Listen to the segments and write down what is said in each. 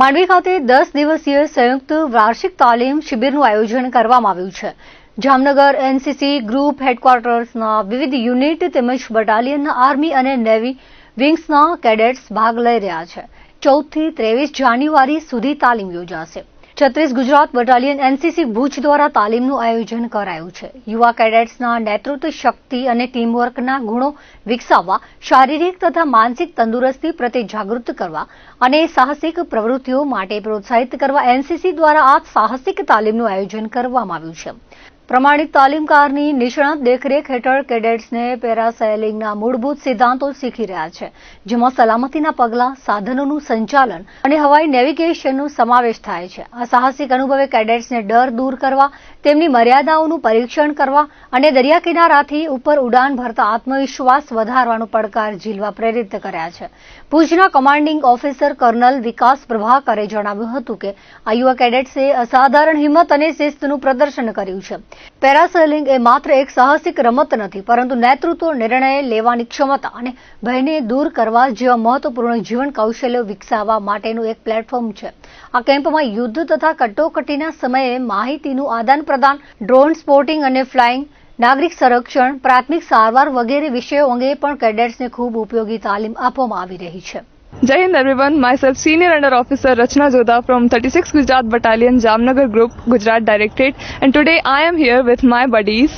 માંડવી ખાતે દસ દિવસીય સંયુક્ત વાર્ષિક તાલીમ શિબિરનું આયોજન કરવામાં આવ્યું છે. જામનગર એનસીસી ગ્રુપ હેડક્વાર્ટર્સના વિવિધ યુનિટ તેમજ બટાલિયનના આર્મી અને નેવી વિંગ્સના કેડેટ્સ ભાગ લઈ રહ્યા છે. ચૌદથી ત્રેવીસ જાન્યુઆરી સુધી તાલીમ યોજાશે. છત્રીસ ગુજરાત બટાલિયન એનસીસી ભુજ દ્વારા તાલીમનું આયોજન કરાયું છે. યુવા કેડેટ્સના નેતૃત્વ શક્તિ અને ટીમવર્કના ગુણો વિકસાવવા, શારીરિક તથા માનસિક તંદુરસ્તી પ્રત્યે જાગૃત કરવા અને સાહસિક પ્રવૃત્તિઓ માટે પ્રોત્સાહિત કરવા એનસીસી દ્વારા આ સાહસિક તાલીમનું આયોજન કરવામાં આવ્યું છે. પ્રમાણિત તાલીમકારની નિષ્ણાત દેખરેખ હેઠળ કેડેટ્સને પેરાસેલિંગના મૂળભૂત સિદ્ધાંતો શીખી રહ્યા છે, જેમાં સલામતીના પગલાં, સાધનોનું સંચાલન અને હવાઈ નેવિગેશનનો સમાવેશ થાય છે. આ સાહસિક અનુભવે કેડેટ્સને ડર દૂર કરવા, તેમની મર્યાદાઓનું પરીક્ષણ કરવા અને દરિયા કિનારાથી ઉપર ઉડાન ભરતા આત્મવિશ્વાસ વધારવાનો પડકાર ઝીલવા પ્રેરિત કર્યા છે. ભુજના કમાન્ડિંગ ઓફિસર કર્નલ વિકાસ પ્રભાકરે જણાવ્યું હતું કે આ યુવા કેડેટ્સે અસાધારણ હિંમત અને શિસ્તનું પ્રદર્શન કર્યું છે. પેરાસેલિંગ એ માત્ર એક સાહસિક રમત નથી, પરંતુ નેતૃત્વ નિર્ણય લેવાની ક્ષમતા અને ભયને દૂર કરવા જેવા મહત્વપૂર્ણ જીવન કૌશલ્યો વિકસાવવા માટેનું એક પ્લેટફોર્મ છે. આ કેમ્પમાં યુદ્ધ તથા કટોકટીના સમયે માહિતીનું આદાન પ્રદાન, ડ્રોન સ્પોર્ટિંગ અને ફ્લાઇંગ, નાગરિક સંરક્ષણ, પ્રાથમિક સારવાર વગેરે વિષયો અંગે પણ કેડેટ્સને ખૂબ ઉપયોગી તાલીમ આપવામાં આવી રહી છે. Jai Hind everyone, myself Senior Under Officer Rachna Jodha from 36 Gujarat Battalion Jamnagar Group, Gujarat Directorate. And today I am here with my buddies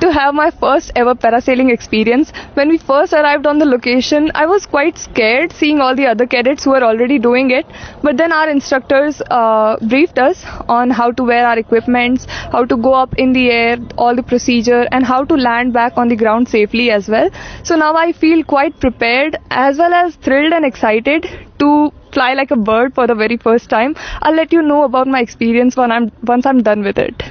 to have my first ever parasailing experience. When we first arrived on the location, I was quite scared seeing all the other cadets who were already doing it. But then our instructors uh, briefed us on how to wear our equipments, how to go up in the air, all the procedure, and how to land back on the ground safely as well. So now I feel quite prepared as well as thrilled and excited to fly like a bird for the very first time. I'll let you know about my experience when I'm once I'm done with it.